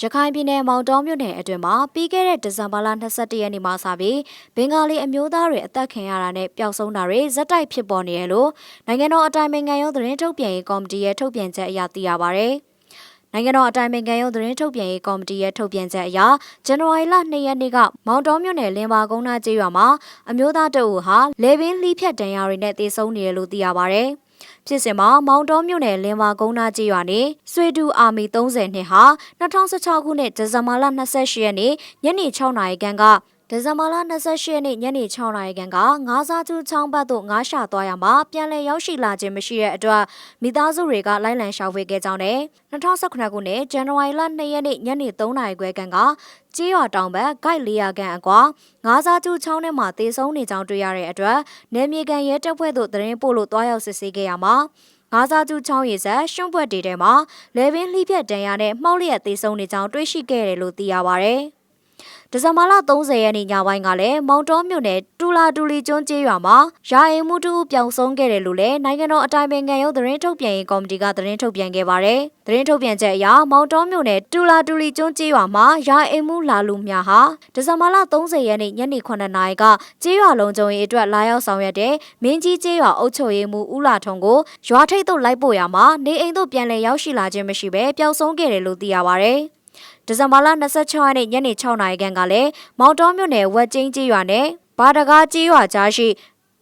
ရခိုင်ပြည်နယ်မောင်တောမြို့နယ်အတွင်းမှာပြီးခဲ့တဲ့ဒီဇင်ဘာလ22ရက်နေ့မှာစပြီးဘင်္ဂါလီအမျိုးသားတွေအသက်ခံရတာနဲ့ပျောက်ဆုံးတာတွေဇက်တိုက်ဖြစ်ပေါ်နေတယ်လို့နိုင်ငံတော်အတိုင်ပင်ခံရုံးသတင်းထုတ်ပြန်ရေးကော်မတီရဲ့ထုတ်ပြန်ချက်အရသိရပါဗျ။နိုင်ငံတော်အတိုင်ပင်ခံရုံးသတင်းထုတ်ပြန်ရေးကော်မတီရဲ့ထုတ်ပြန်ချက်အရဇန်နဝါရီလ2ရက်နေ့ကမောင်တောမြို့နယ်လင်ပါကုန်းနာကျေးရွာမှာအမျိုးသားတအုပ်ဟာလေပင်လှီးဖြတ်တန်ရာတွေနဲ့တေဆုံးနေတယ်လို့သိရပါဗျ။ ဖြစ်စဉ်မှာမောင်တောမြို့နယ်လင်မာကုန်းနာကြီးရွာနေဆွေတူအာမီ30နှစ်ဟာ2016ခုနှစ်ဒီဇင်ဘာလ28ရက်နေ့ညနေ6နာရီခန့်က ဒီဇင်ဘာလ28ရက်နေ့ညနေ6နာရီခန့်ကငါးစားကျူးချောင်းဘက်သို့ငါးရှာသွားရမှာပြန်လည်ရောက်ရှိလာခြင်းမရှိတဲ့အတွက်မိသားစုတွေကလိုက်လံရှာဖွေခဲ့ကြောင်းနဲ့2019ခုနှစ်ဇန်နဝါရီလ2ရက်နေ့ညနေ3နာရီခွဲခန့်ကကြေးရွာတောင်ဘက်ဂိုက်400ခန့်အကွာငါးစားကျူးချောင်းထဲမှာတေဆုံးနေကြောင်းတွေ့ရတဲ့အတွက်နယ်မြေကန်ရဲတပ်ဖွဲ့သို့သတင်းပို့လို့တွားရောက်စစ်ဆေးခဲ့ရမှာငါးစားကျူးချောင်းရည်ဆက်ရှွန့်ပွက်တေထဲမှာလေပင်လှိဖြတ်တန်ရနဲ့မှောက်လျက်တေဆုံးနေကြောင်းတွေ့ရှိခဲ့တယ်လို့သိရပါဗျ။ ဒီဇင်ဘာလ30ရက်နေ့ညပိုင်းကလည်းမောင်တောမြို့နယ်တူလာတူလီကျွန်းကျေးရွာမှာရာအိမ်မှုတူပျောက်ဆုံးခဲ့တယ်လို့လည်းနိုင်ငံတော်အတိုင်ပင်ခံရုံးသတင်းထုတ်ပြန်ရေးကော်မတီကသတင်းထုတ်ပြန်ခဲ့ပါတယ်။သတင်းထုတ်ပြန်ချက်အရမောင်တောမြို့နယ်တူလာတူလီကျွန်းကျေးရွာမှာရာအိမ်မှုလာလူများဟာဒီဇင်ဘာလ30ရက်နေ့ညနေ9နာရီကကျေးရွာလုံးကျုံရေးအတွက်လာရောက်ဆောင်ရွက်တဲ့မင်းကြီးကျေးရွာအုပ်ချုပ်ရေးမှူးဦးလာထုံကိုရွာထိပ်သို့လိုက်ပို့ရမှာနေအိမ်သို့ပြန်လည်ရောက်ရှိလာခြင်းမရှိဘဲပျောက်ဆုံးခဲ့တယ်လို့သိရပါတယ်။ ဒီဇင်ဘာလ26ရက်နေ့ညနေ6နာရီခန့်ကလည်းမောင်တောမြို့နယ်ဝက်ကျင်းကြီးရွာနဲ့ဘာတကားကြီးရွာကြားရှိ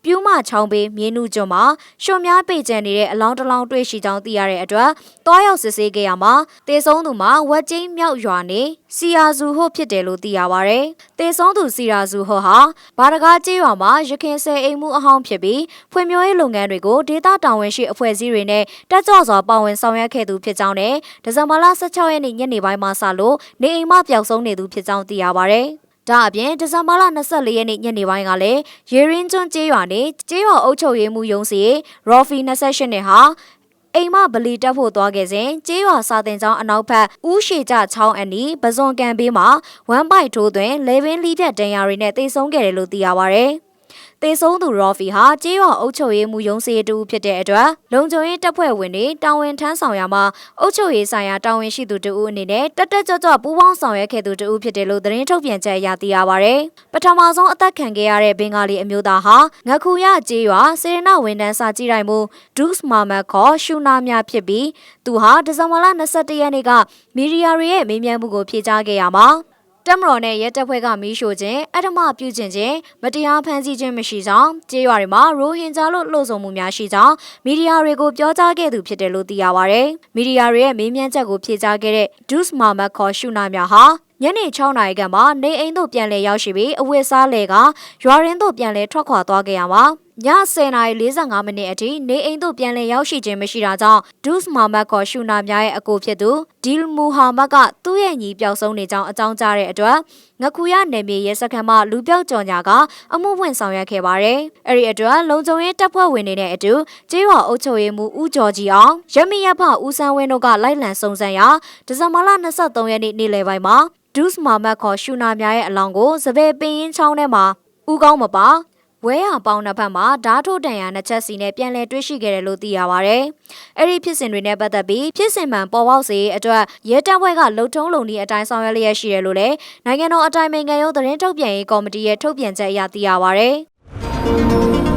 ပြူးမချောင်းပေးမြင်းနုကျွန်းမှာရှုံများပေကျန်နေတဲ့အလောင်းတစ်လောင်းတွေ့ရှိကြောင်းသိရတဲ့အတွက်တွားရောက်စစ်ဆေးခဲ့ရမှာတေဆုံးသူမှာဝက်ကျင်းမြောက်ရွာနေစီယာဇူဟိုဖြစ်တယ်လို့သိရပါဗျ။တေဆုံးသူစီယာဇူဟိုဟာဘာတကားကျေးရွာမှာရခင်ဆယ်အိမ်မှုအဟောင်းဖြစ်ပြီးဖွံ့ဖြိုးရေးလုပ်ငန်းတွေကိုဒေသတာဝန်ရှိအဖွဲ့အစည်းတွေနဲ့တက်ကြွစွာပါဝင်ဆောင်ရွက်ခဲ့သူဖြစ်ကြောင်းနဲ့ဒီဇင်ဘာလ16ရက်နေ့ညနေပိုင်းမှာစလို့နေအိမ်မှပျောက်ဆုံးနေသူဖြစ်ကြောင်းသိရပါဗျ။ ဒါအပြင်ဒီဇင်ဘာလ24ရက်နေ့ညနေပိုင်းကလည်းရေရင်းကျွန်းကျေးရွာနေကျေးရွာအုပ်ချုပ်ရေးမှူးရုံးစီရော်ဖီ28နှစ်ဟာအိမ်မဗလီတက်ဖို့သွားခဲ့စဉ်ကျေးရွာစာတင်ကျောင်းအနောက်ဘက်ဦးရှိကြချောင်းအနီးပဇွန်ကန်ဘေးမှာဝမ်ပိုက်ထိုးသွင်းလေပင်လီပြတ်တန်ရာတွေနဲ့တိတ်ဆုံးခဲ့တယ်လို့သိရပါဗျ။ တေဆုံးသူရော်ဖီဟာကြေးရွာအုပ်ချုပ်ရေးမှူးရုံးစေတူဖြစ်တဲ့အတွက်လုံခြုံရေးတပ်ဖွဲ့ဝင်တွေတာဝန်ထမ်းဆောင်ရမှာအုပ်ချုပ်ရေးဆိုင်ရာတာဝန်ရှိသူတူအနေနဲ့တက်တက်ကြွကြွပူးပေါင်းဆောင်ရွက်ခဲ့သူတူဖြစ်တယ်လို့သတင်းထုတ်ပြန်ချက်အရသိရပါဗျ။ပထမဆုံးအသက်ခံခဲ့ရတဲ့ဘင်္ဂါလီအမျိုးသားဟာငခုရကြေးရွာစေရနဝန်တန်းစာကြည့်တိုင်းမူဒုစ်မာမတ်ခေါ်ရှူနာမြဖြစ်ပြီးသူဟာဒီဇင်ဘာလ22ရက်နေ့ကမီဒီယာတွေရဲ့မေးမြန်းမှုကိုဖြေကြားခဲ့ရမှာ တက်မတော်နဲ့ရဲတပ်ဖွဲ့ကမီးရှို့ခြင်းအထမပြုခြင်းခြင်းမတရားဖမ်းဆီးခြင်းမရှိကြောင်းကြေးရွာတွေမှာရိုဟင်ဂျာလို့လှုံ့ဆော်မှုများရှိကြောင်းမီဒီယာတွေကိုပြောကြားခဲ့သူဖြစ်တယ်လို့သိရပါဗျ။မီဒီယာတွေရဲ့မေးမြန်းချက်ကိုဖြေကြားခဲ့တဲ့ဒုစ်မာမတ်ခေါ်ရှုနာများဟာညနေ6နာရီခန့်မှာနေအိမ်သို့ပြန်လည်ရောက်ရှိပြီးအဝတ်စားလေကရွာရင်းသို့ပြန်လည်ထွက်ခွာသွားခဲ့ရမှာည 10:45မိနစ်အထိနေအိမ်သို့ပြန်လည်ရောက်ရှိခြင်းမရှိတာကြောင့်ဒုစ်မာမတ်ခေါ်ရှူနာများရဲ့အကိုဖြစ်သူဒီလ်မူဟာမတ်ကသူ့ရဲ့ညီပျောက်ဆုံးနေကြောင်းအကြောင်းကြားတဲ့အတွက်ငကူရနယ်မြေရဲစခန်းမှလူပြောက်ကြော်ညာကအမှုဝင်ဆောင်ရွက်ခဲ့ပါတယ်။အဲ့ဒီအတွက်လုံခြုံရေးတပ်ဖွဲ့ဝင်တွေနဲ့အတူကျေးရွာအုပ်ချုပ်ရေးမှူးဦးကျော်ကြီးအောင်ရမီရဖဦးစန်းဝင်းတို့ကလိုက်လံစုံစမ်းရာဒီဇင်ဘာလ23ရက်နေ့နေ့လယ်ပိုင်းမှာဒုစ်မာမတ်ခေါ်ရှူနာများရဲ့အလောင်းကိုစပယ်ပင်ရင်ချောင်းထဲမှာဥကောင်းမပါ ဝဲဟာပေါင်းနှစ်ဖက်မှာဓာတ်ထုတ်တန်ရာနှစ်ချက်စီနဲ့ပြန်လည်တွေ့ရှိခဲ့တယ်လို့သိရပါဗျ။အဲ့ဒီဖြစ်စဉ်တွေနဲ့ပတ်သက်ပြီးဖြစ်စဉ်မှန်ပေါ်ပေါက်စေအတွက်ရဲတပ်ဖွဲ့ကလုံထုံးလုံနည်းအတိုင်းဆောင်ရွက်လျက်ရှိတယ်လို့လည်းနိုင်ငံတော်အတိုင်ပင်ခံရုံးသတင်းထုတ်ပြန်ရေးကော်မတီရဲ့ထုတ်ပြန်ချက်အရသိရပါဗျ။